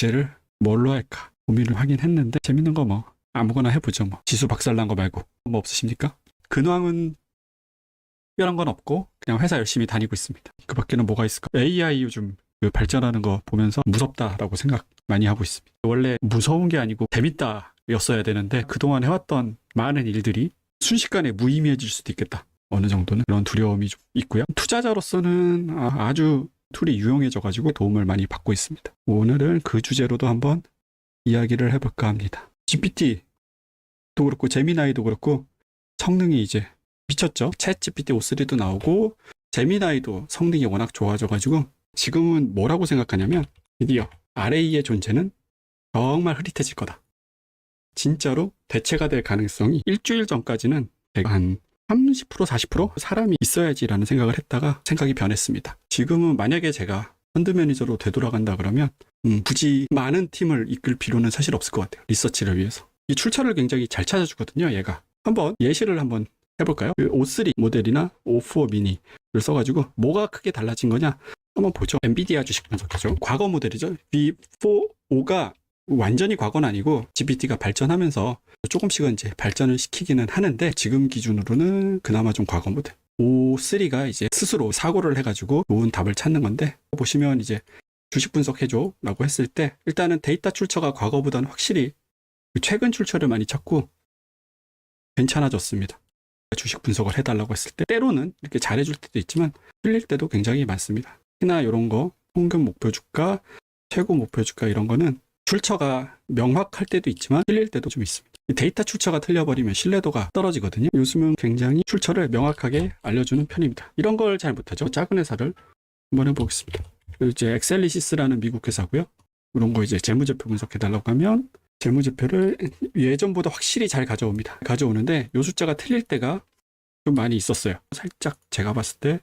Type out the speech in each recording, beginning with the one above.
주제를 뭘로 할까 고민을 하긴 했는데 재밌는 거 뭐 아무거나 해보죠 뭐 지수 박살난 거 말고 뭐 없으십니까? 근황은 특별한 건 없고 그냥 회사 열심히 다니고 있습니다. 그 밖에는 뭐가 있을까? AI 요즘 그 발전하는 거 보면서 무섭다라고 생각 많이 하고 있습니다. 원래 무서운 게 아니고 재밌다였어야 되는데 그동안 해왔던 많은 일들이 순식간에 무의미해질 수도 있겠다. 어느 정도는 그런 두려움이 좀 있고요. 투자자로서는 아- 아주 툴이 유용해져 가지고 도움을 많이 받고 있습니다. 오늘은 그 주제로도 한번 이야기를 해볼까 합니다. GPT도 그렇고 제미나이도 그렇고 성능이 이제 미쳤죠. 챗 GPT O3도 나오고 제미나이도 성능이 워낙 좋아져 가지고 지금은 뭐라고 생각하냐면 드디어 RA의 존재는 정말 흐릿해질 거다. 진짜로 대체가 될 가능성이 일주일 전까지는 제가 한 30% 40% 사람이 있어야지라는 생각을 했다가 생각이 변했습니다. 지금은 만약에 제가 펀드 매니저로 되돌아간다 그러면 음, 굳이 많은 팀을 이끌 필요는 사실 없을 것 같아요. 리서치를 위해서. 이 출처를 굉장히 잘 찾아주거든요. 얘가. 한번 예시를 한번 해볼까요? 그 O3 모델이나 O4 미니를 써가지고 뭐가 크게 달라진 거냐 한번 보죠. 엔비디아 주식 분석이죠. 과거 모델이죠. V4O가 완전히 과거는 아니고 GPT가 발전하면서 조금씩은 이제 발전을 시키기는 하는데 지금 기준으로는 그나마 좀 과거 모델. O3가 이제 스스로 사고를 해가지고 좋은 답을 찾는 건데 보시면 이제 주식 분석해줘 라고 했을 때 일단은 데이터 출처가 과거보다는 확실히 최근 출처를 많이 찾고 괜찮아졌습니다. 주식 분석을 해달라고 했을 때 때로는 이렇게 잘해줄 때도 있지만 틀릴 때도 굉장히 많습니다. 특히나 이런 거 평균 목표 주가, 최고 목표 주가 이런 거는 출처가 명확할 때도 있지만 틀릴 때도 좀 있습니다. 이 데이터 출처가 틀려버리면 신뢰도가 떨어지거든요. 요즘은 굉장히 출처를 명확하게 알려주는 편입니다. 이런 걸 잘 못하죠. 작은 회사를 한번 해보겠습니다. 이제 엑셀리시스라는 미국 회사고요. 이런 거 이제 재무제표 분석해달라고 하면 재무제표를 예전보다 확실히 잘 가져옵니다. 가져오는데 요 숫자가 틀릴 때가 좀 많이 있었어요. 살짝 제가 봤을 때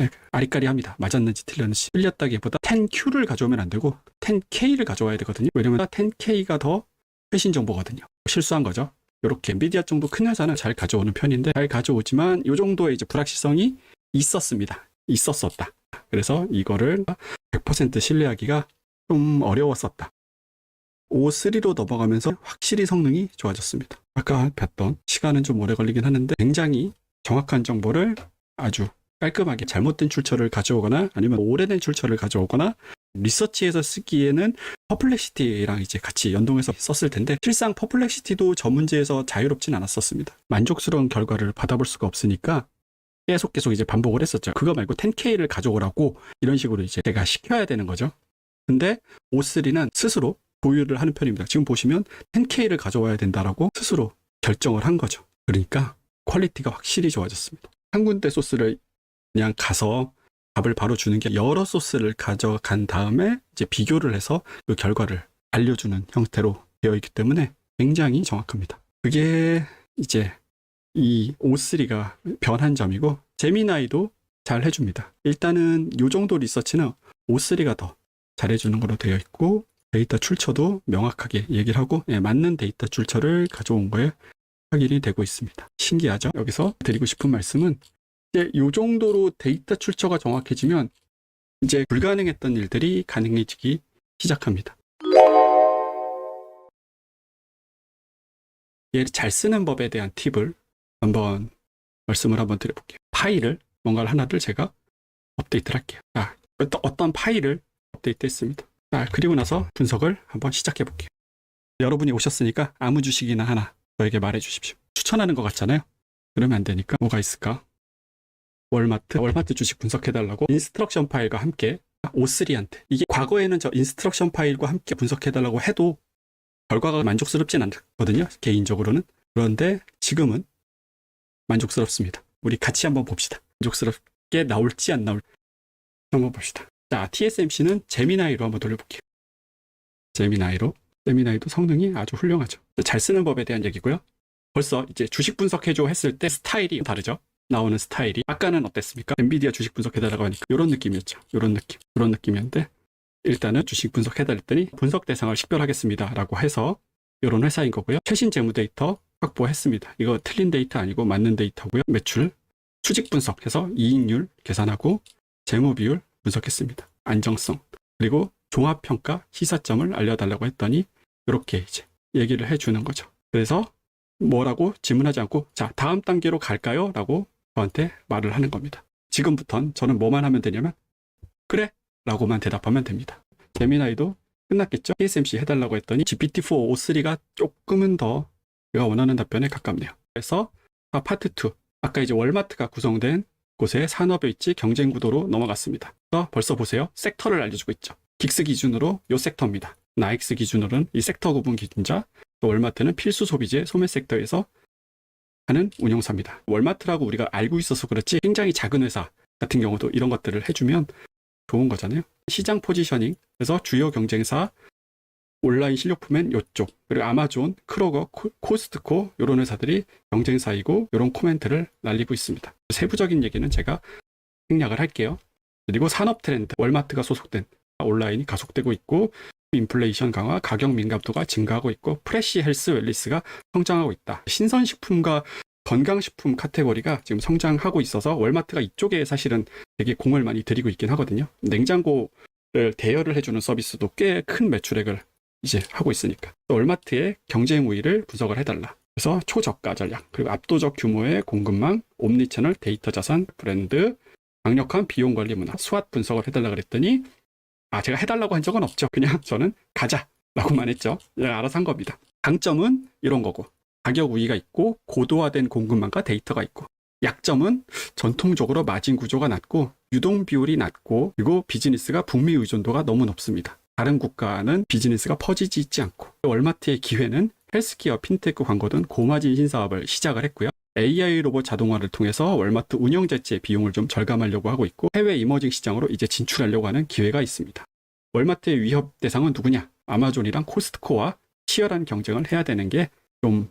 예, 아리까리합니다. 맞았는지 틀렸는지 틀렸다기보다 10Q를 가져오면 안 되고 10K를 가져와야 되거든요. 왜냐면 10K가 더 최신 정보거든요. 실수한 거죠. 이렇게 엔비디아 정도 큰 회사는 잘 가져오는 편인데 잘 가져오지만 이 정도의 이제 불확실성이 있었습니다. 있었었다. 그래서 이거를 100% 신뢰하기가 좀 어려웠었다. O3로 넘어가면서 확실히 성능이 좋아졌습니다. 아까 봤던 시간은 좀 오래 걸리긴 하는데 굉장히 정확한 정보를 아주 깔끔하게 잘못된 출처를 가져오거나 아니면 오래된 출처를 가져오거나 리서치에서 쓰기에는 퍼플렉시티랑 이제 같이 연동해서 썼을 텐데 실상 퍼플렉시티도 저 문제에서 자유롭진 않았었습니다. 만족스러운 결과를 받아볼 수가 없으니까 계속 계속 이제 반복을 했었죠. 그거 말고 10K를 가져오라고 이런 식으로 이제 제가 시켜야 되는 거죠. 근데 O3는 스스로 보유를 하는 편입니다. 지금 보시면 10K를 가져와야 된다라고 스스로 결정을 한 거죠. 그러니까 퀄리티가 확실히 좋아졌습니다. 한 군데 소스를 그냥 가서 답을 바로 주는 게 여러 소스를 가져간 다음에 이제 비교를 해서 그 결과를 알려주는 형태로 되어 있기 때문에 굉장히 정확합니다. 그게 이제 이 O3가 변한 점이고 제미나이도 잘 해줍니다. 일단은 이 정도 리서치는 O3가 더 잘해주는 걸로 되어 있고 데이터 출처도 명확하게 얘기를 하고 예, 맞는 데이터 출처를 가져온 거에 확인이 되고 있습니다. 신기하죠? 여기서 드리고 싶은 말씀은 이제 이 정도로 데이터 출처가 정확해지면 이제 불가능했던 일들이 가능해지기 시작합니다. 얘를 잘 쓰는 법에 대한 팁을 한번 말씀을 한번 드려볼게요. 파일을 뭔가를 하나를 제가 업데이트를 할게요. 자, 어떤, 어떤 파일을 업데이트 했습니다. 자, 그리고 나서 분석을 한번 시작해 볼게요. 여러분이 오셨으니까 아무 주식이나 하나 저에게 말해 주십시오. 추천하는 것 같잖아요. 그러면 안 되니까 뭐가 있을까? 월마트, 월마트 주식 분석해달라고 인스트럭션 파일과 함께 O3한테 이게 과거에는 저 인스트럭션 파일과 함께 분석해달라고 해도 결과가 만족스럽진 않거든요. 개인적으로는. 그런데 지금은 만족스럽습니다. 우리 같이 한번 봅시다. 만족스럽게 나올지 안 나올지 한번 봅시다. 자, TSMC는 제미나이로 한번 돌려볼게요. 제미나이로. 제미나이도 성능이 아주 훌륭하죠. 잘 쓰는 법에 대한 얘기고요. 벌써 이제 주식 분석해줘 했을 때 스타일이 다르죠. 나오는 스타일이. 아까는 어땠습니까? 엔비디아 주식 분석해달라고 하니까 이런 느낌이었죠. 이런 느낌. 이런 느낌이었는데 일단은 주식 분석해달랬더니 분석 대상을 식별하겠습니다. 라고 해서 이런 회사인 거고요. 최신 재무 데이터 확보했습니다. 이거 틀린 데이터 아니고 맞는 데이터고요. 매출, 수직 분석해서 이익률 계산하고 재무 비율 분석했습니다. 안정성. 그리고 종합 평가 시사점을 알려달라고 했더니 이렇게 이제 얘기를 해주는 거죠. 그래서 뭐라고 질문하지 않고 자 다음 단계로 갈까요? 라고 저한테 말을 하는 겁니다. 지금부턴 저는 뭐만 하면 되냐면 그래 라고만 대답하면 됩니다. 제미나이도 끝났겠죠? TSMC 해달라고 했더니 GPT-4 O3가 조금은 더 제가 원하는 답변에 가깝네요. 그래서 아, 파트 2 아까 이제 월마트가 구성된 곳의 산업일지 경쟁 구도로 넘어갔습니다. 벌써 보세요. 섹터를 알려주고 있죠. 긱스 기준으로 요 섹터입니다. 나익스 기준으로는 이 섹터 구분 기준자, 또 월마트는 필수 소비재 소매 섹터에서 하는 운용사입니다. 월마트라고 우리가 알고 있어서 그렇지 굉장히 작은 회사 같은 경우도 이런 것들을 해주면 좋은 거잖아요. 시장 포지셔닝, 그래서 주요 경쟁사, 온라인 실력품엔 요쪽, 그리고 아마존, 크로거, 코- 코스트코 이런 회사들이 경쟁사이고 이런 코멘트를 날리고 있습니다. 세부적인 얘기는 제가 생략을 할게요. 그리고 산업 트렌드, 월마트가 소속된 온라인이 가속되고 있고 인플레이션 강화, 가격 민감도가 증가하고 있고 프레시 헬스 웰리스가 성장하고 있다. 신선식품과 건강식품 카테고리가 지금 성장하고 있어서 월마트가 이쪽에 사실은 되게 공을 많이 들이고 있긴 하거든요. 냉장고를 대여를 해주는 서비스도 꽤 큰 매출액을 이제 하고 있으니까. 또 월마트의 경쟁 우위를 분석을 해달라. 그래서 초저가 전략, 그리고 압도적 규모의 공급망, 옴니채널 데이터 자산, 브랜드, 강력한 비용 관리 문화, 수학 분석을 해달라 그랬더니 아 제가 해달라고 한 적은 없죠. 그냥 저는 가자 라고만 했죠. 그냥 알아서 한 겁니다. 장점은 이런 거고 가격 우위가 있고 고도화된 공급망과 데이터가 있고 약점은 전통적으로 마진 구조가 낮고 유동 비율이 낮고 그리고 비즈니스가 북미 의존도가 너무 높습니다. 다른 국가는 비즈니스가 퍼지지 있지 않고 월마트의 기회는 헬스케어, 핀테크 광고 등 고마진 신사업을 시작을 했고요. AI 로봇 자동화를 통해서 월마트 운영 자체의 비용을 좀 절감하려고 하고 있고 해외 이머징 시장으로 이제 진출하려고 하는 기회가 있습니다. 월마트의 위협 대상은 누구냐? 아마존이랑 코스트코와 치열한 경쟁을 해야 되는 게 좀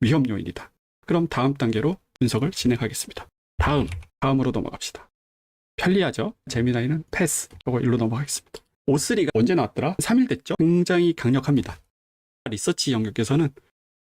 위험 요인이다. 그럼 다음 단계로 분석을 진행하겠습니다. 다음, 다음으로 넘어갑시다. 편리하죠? 재미나이는 패스. 이거 일로 넘어가겠습니다. O3가 언제 나왔더라? 3일 됐죠? 굉장히 강력합니다. 리서치 영역에서는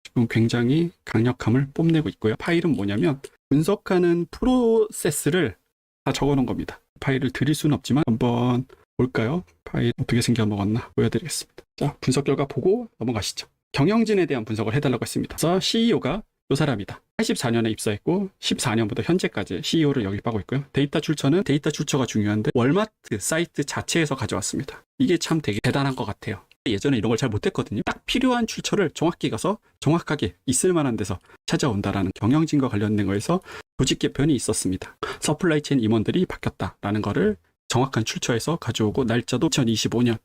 지금 굉장히 강력함을 뽐내고 있고요. 파일은 뭐냐면 분석하는 프로세스를 다 적어놓은 겁니다. 파일을 드릴 수는 없지만 한번 볼까요? 파일 어떻게 생겨 먹었나 보여드리겠습니다. 자, 분석 결과 보고 넘어가시죠. 경영진에 대한 분석을 해달라고 했습니다. 그래서 CEO가 이 사람이다. 84년에 입사했고 14년부터 현재까지 CEO를 영입하고 있고요. 데이터 출처는 데이터 출처가 중요한데 월마트 사이트 자체에서 가져왔습니다. 이게 참 되게 대단한 것 같아요. 예전에 이런 걸 잘 못했거든요. 딱 필요한 출처를 정확히 가서 정확하게 있을 만한 데서 찾아온다라는 경영진과 관련된 거에서 조직 개편이 있었습니다. 서플라이 체인 임원들이 바뀌었다라는 거를 정확한 출처에서 가져오고 날짜도 2025년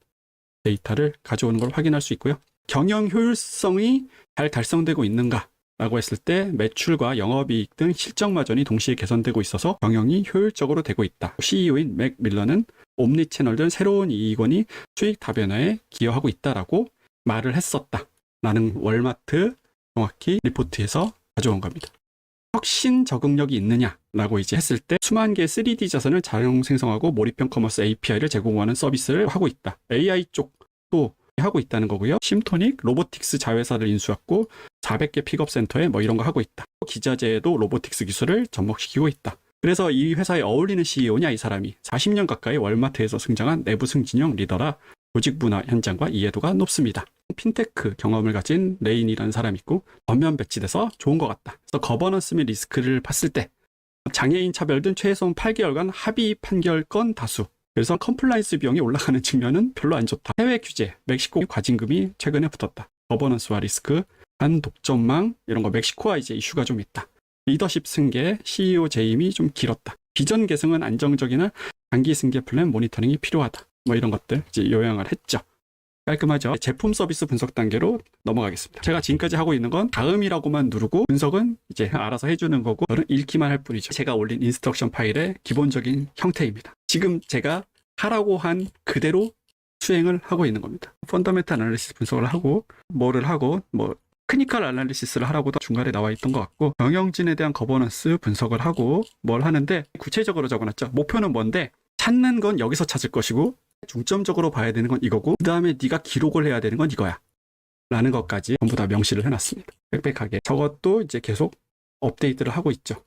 데이터를 가져오는 걸 확인할 수 있고요. 경영 효율성이 잘 달성되고 있는가? 라고 했을 때 매출과 영업이익 등 실적 마전이 동시에 개선되고 있어서 경영이 효율적으로 되고 있다. CEO인 맥 밀러는 옴니 채널 등 새로운 이익원이 수익 다변화에 기여하고 있다라고 말을 했었다. 라는 월마트 정확히 리포트에서 가져온 겁니다. 혁신 적응력이 있느냐라고 이제 했을 때 수만 개의 3D 자산을 자동 생성하고 몰입형 커머스 API를 제공하는 서비스를 하고 있다. AI 쪽도 하고 있다는 거고요. 심토닉 로보틱스 자회사를 인수했고 400개 픽업 센터에 뭐 이런 거 하고 있다. 기자재에도 로보틱스 기술을 접목시키고 있다. 그래서 이 회사에 어울리는 CEO냐 이 사람이 40년 가까이 월마트에서 성장한 내부 승진형 리더라 조직 문화 현장과 이해도가 높습니다. 핀테크 경험을 가진 레인이라는 사람이 있고 전면 배치돼서 좋은 것 같다. 그래서 거버넌스 및 리스크를 봤을 때 장애인 차별 등 최소한 8개월간 합의 판결 건 다수. 그래서 컴플라이언스 비용이 올라가는 측면은 별로 안 좋다. 해외 규제, 멕시코 과징금이 최근에 붙었다. 거버넌스와 리스크, 한 독점망 이런 거 멕시코와 이제 이슈가 좀 있다. 리더십 승계, CEO 재임이 좀 길었다. 비전 계승은 안정적이나 장기 승계 플랜 모니터링이 필요하다. 뭐 이런 것들 이제 요약을 했죠. 깔끔하죠. 제품 서비스 분석 단계로 넘어가겠습니다. 제가 지금까지 하고 있는 건 다음이라고만 누르고 분석은 이제 알아서 해주는 거고 저는 읽기만 할 뿐이죠. 제가 올린 인스트럭션 파일의 기본적인 형태입니다. 지금 제가 하라고 한 그대로 수행을 하고 있는 겁니다. 펀더멘탈 아날리시스 분석을 하고 뭐를 하고 뭐 크니컬 아날리시스를 하라고도 중간에 나와 있던 것 같고 경영진에 대한 거버넌스 분석을 하고 뭘 하는데 구체적으로 적어놨죠. 목표는 뭔데? 찾는 건 여기서 찾을 것이고 중점적으로 봐야 되는 건 이거고 그 다음에 네가 기록을 해야 되는 건 이거야. 라는 것까지 전부 다 명시를 해놨습니다. 빽빽하게. 저것도 이제 계속 업데이트를 하고 있죠.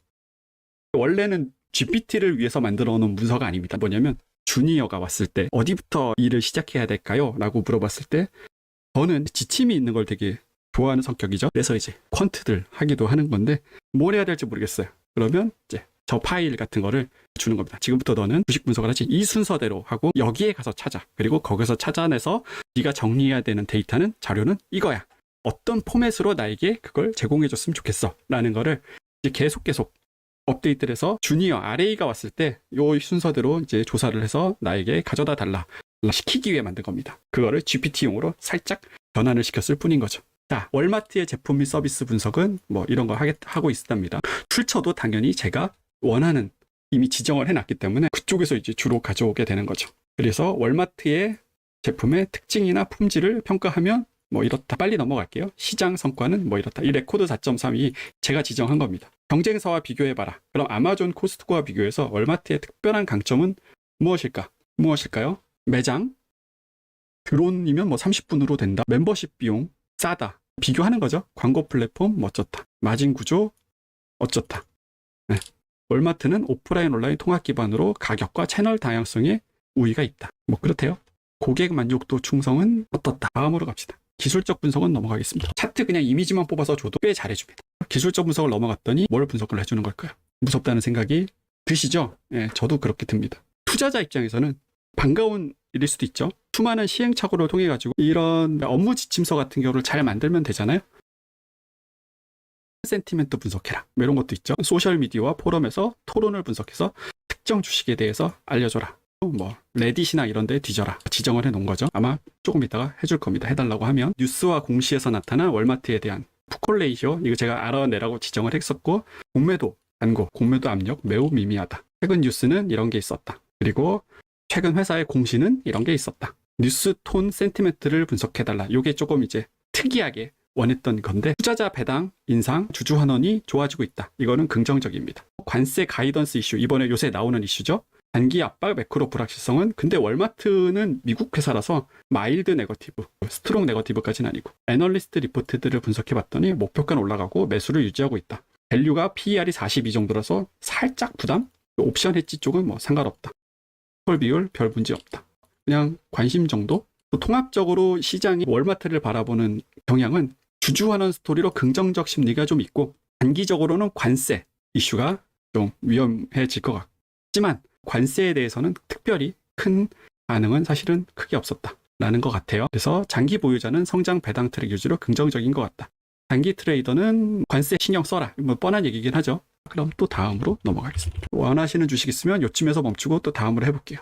원래는 GPT를 위해서 만들어 놓은 문서가 아닙니다. 뭐냐면 주니어가 왔을 때 어디부터 일을 시작해야 될까요? 라고 물어봤을 때 저는 지침이 있는 걸 되게 좋아하는 성격이죠. 그래서 이제 퀀트들 하기도 하는 건데 뭘 해야 될지 모르겠어요. 그러면 이제 저 파일 같은 거를 주는 겁니다. 지금부터 너는 주식 분석을 하지 이 순서대로 하고 여기에 가서 찾아. 그리고 거기서 찾아내서 네가 정리해야 되는 데이터는 자료는 이거야. 어떤 포맷으로 나에게 그걸 제공해 줬으면 좋겠어. 라는 거를 이제 계속 계속 업데이트를 해서 주니어 RA가 왔을 때 요 순서대로 이제 조사를 해서 나에게 가져다 달라 시키기 위해 만든 겁니다. 그거를 GPT용으로 살짝 변환을 시켰을 뿐인 거죠. 자, 월마트의 제품 및 서비스 분석은 뭐 이런 거 하겠, 하고 있답니다. 출처도 당연히 제가 원하는 이미 지정을 해놨기 때문에 그쪽에서 이제 주로 가져오게 되는 거죠. 그래서 월마트의 제품의 특징이나 품질을 평가하면 뭐 이렇다. 빨리 넘어갈게요. 시장 성과는 뭐 이렇다. 이 레코드 4.3이 제가 지정한 겁니다. 경쟁사와 비교해봐라. 그럼 아마존 코스트코와 비교해서 월마트의 특별한 강점은 무엇일까? 무엇일까요? 매장, 드론이면 뭐 30분으로 된다. 멤버십 비용, 싸다. 비교하는 거죠. 광고 플랫폼, 뭐 어쩌다. 마진 구조, 어쩌다. 네. 월마트는 오프라인 온라인 통합 기반으로 가격과 채널 다양성에 우위가 있다. 뭐 그렇대요. 고객 만족도 충성은 어떻다. 다음으로 갑시다. 기술적 분석은 넘어가겠습니다. 차트 그냥 이미지만 뽑아서 줘도 꽤 잘해줍니다. 기술적 분석을 넘어갔더니 뭘 분석을 해주는 걸까요? 무섭다는 생각이 드시죠? 예, 저도 그렇게 듭니다. 투자자 입장에서는 반가운 일일 수도 있죠. 수많은 시행착오를 통해 가지고 이런 업무 지침서 같은 경우를 잘 만들면 되잖아요. 센티멘트 분석해라. 뭐 이런 것도 있죠. 소셜 미디어와 포럼에서 토론을 분석해서 특정 주식에 대해서 알려줘라. 뭐 레딧이나 이런 데 뒤져라. 지정을 해 놓은 거죠. 아마 조금 이따가 해줄 겁니다. 해달라고 하면 뉴스와 공시에서 나타난 월마트에 대한 푸콜레이쇼 이거 제가 알아내라고 지정을 했었고 공매도 안고 공매도 압력 매우 미미하다. 최근 뉴스는 이런 게 있었다. 그리고 최근 회사의 공시는 이런 게 있었다. 뉴스 톤 센티멘트를 분석해달라. 이게 조금 이제 특이하게 원했던 건데 투자자 배당 인상 주주 환원이 좋아지고 있다. 이거는 긍정적입니다. 관세 가이던스 이슈 이번에 요새 나오는 이슈죠. 단기 압박 매크로 불확실성은 근데 월마트는 미국 회사라서 마일드 네거티브 스트롱 네거티브까지는 아니고 애널리스트 리포트들을 분석해 봤더니 목표가는 올라가고 매수를 유지하고 있다. 밸류가 PER이 42 정도라서 살짝 부담? 옵션 해지 쪽은 뭐 상관없다. 콜 비율 별 문제 없다. 그냥 관심 정도? 또 통합적으로 시장이 월마트를 바라보는 경향은 주주환원 스토리로 긍정적 심리가 좀 있고 단기적으로는 관세 이슈가 좀 위험해질 것 같지만 관세에 대해서는 특별히 큰 반응은 사실은 크게 없었다 라는 것 같아요. 그래서 장기 보유자는 성장 배당 트랙 유지로 긍정적인 것 같다. 단기 트레이더는 관세 신경 써라. 뭐 뻔한 얘기긴 하죠. 그럼 또 다음으로 넘어가겠습니다. 원하시는 주식 있으면 요쯤에서 멈추고 또 다음으로 해볼게요.